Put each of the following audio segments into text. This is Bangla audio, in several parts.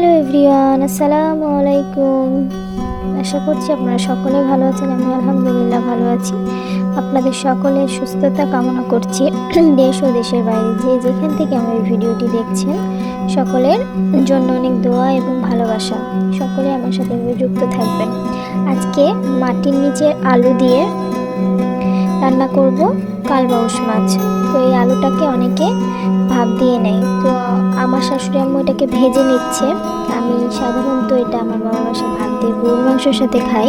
হ্যালো এভরিওয়ান, আসসালামু আলাইকুম। আশা করছি আপনারা সকলে ভালো আছেন, আমি আলহামদুলিল্লাহ ভালো আছি। আপনাদের সকলের সুস্থতা কামনা করছি। দেশ ও দেশের বাইরে যে যেখান থেকে আমার এই ভিডিওটি দেখছেন, সকলের জন্য অনেক দোয়া এবং ভালোবাসা। সকলে আমার সাথে যুক্ত থাকবেন। আজকে মাটির নিচে আলু দিয়ে রান্না করব কালবাউস মাছ। তো এই আলুটাকে অনেকে ভাপ দিয়ে আমার শাশুড়ি আম্মু এটাকে ভেজে নিচ্ছে। আমি সাধারণত এটা আমার বাবার বাসা ভাত দিয়ে গরুর মাংসের সাথে খাই।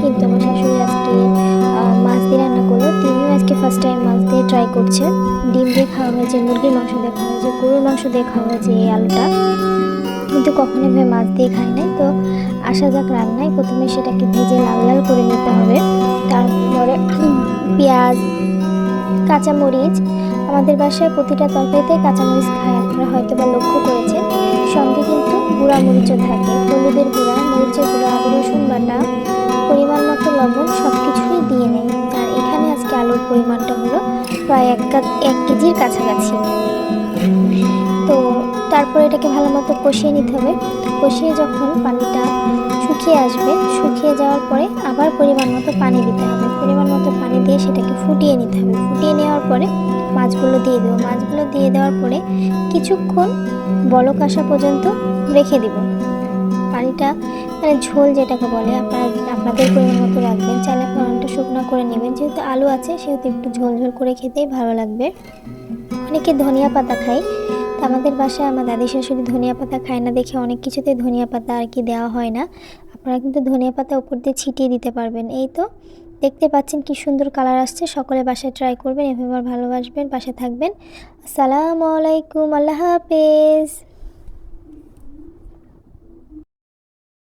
কিন্তু আমার শাশুড়ি আজকে মাছ দিয়ে রান্না করল। তিনিও আজকে ফার্স্ট টাইম মাছ দিয়ে ট্রাই করছে। ডিম দিয়ে খাওয়া হয়েছে, মুরগির মাংস দিয়ে খাওয়া হয়েছে, গরুর মাংস দিয়ে খাওয়া হয়েছে এই আলুটা। কিন্তু কখনো এভাবে মাছ দিয়ে খাই নাই। তো আসা যাক রান্নায়। প্রথমে সেটাকে ভেজে লাল লাল করে নিতে হবে। তারপরে পেঁয়াজ, কাঁচামরিচ আমাদের বাসায় প্রতিটা তরকারিতে কাঁচামরিচ খায়। আপনারা হয়তো বা লক্ষ্য করেছেন, সঙ্গে কিন্তু গুঁড়া মরিচও থাকে। হলুদের গুঁড়া, মরিচের গুঁড়া আদা রসুন বাটা, পরিমাণ মতো লবণ সব কিছুই দিয়ে নেই। আর এখানে আজকে আলুর পরিমাণটা হলো প্রায় এক এক কেজির কাছাকাছি। তো তারপর এটাকে ভালো মতো কষিয়ে নিতে হবে। কষিয়ে যখন পানিটা শুকিয়ে আসবে। শুকিয়ে যাওয়ার পরে আবার পরিমাণ মতো পানি দিতে হবে। পরিমাণ মতো পানি দিয়ে সেটাকে ফুটিয়ে নিতে হবে। ফুটিয়ে নেওয়ার পরে মাছগুলো দিয়ে দেবো। মাছগুলো দিয়ে দেওয়ার পরে কিছুক্ষণ বলক আসা পর্যন্ত রেখে দিব। পানিটা মানে ঝোল যেটাকে বলে, আপনারা আপনাদের পরিমাণ মতো রাখবেন। চাইলে অনেকটা শুকনো করে নেবেন। যেহেতু আলু আছে, সেহেতু একটু ঝোল ঝোল করে খেতেই ভালো লাগবে। অনেকে ধনিয়া পাতা খায়। আমাদের বাসায় আমার দাদি শাশুড়ি ধনিয়া পাতা খায় না, দেখে অনেক কিছুতে ধনিয়া পাতা আর কি দেওয়া হয় না। আপনারা কিন্তু ধনিয়া পাতা উপর দিয়ে ছিটিয়ে দিতে পারবেন। এই তো, দেখতে পাচ্ছেন কি সুন্দর কালার আসছে। সকলে বাসায় ট্রাই করবেন, এভাবে ভালোবাসবেন বাসায় থাকবেন। আসসালামু আলাইকুম, আল্লাহ হাফেজ।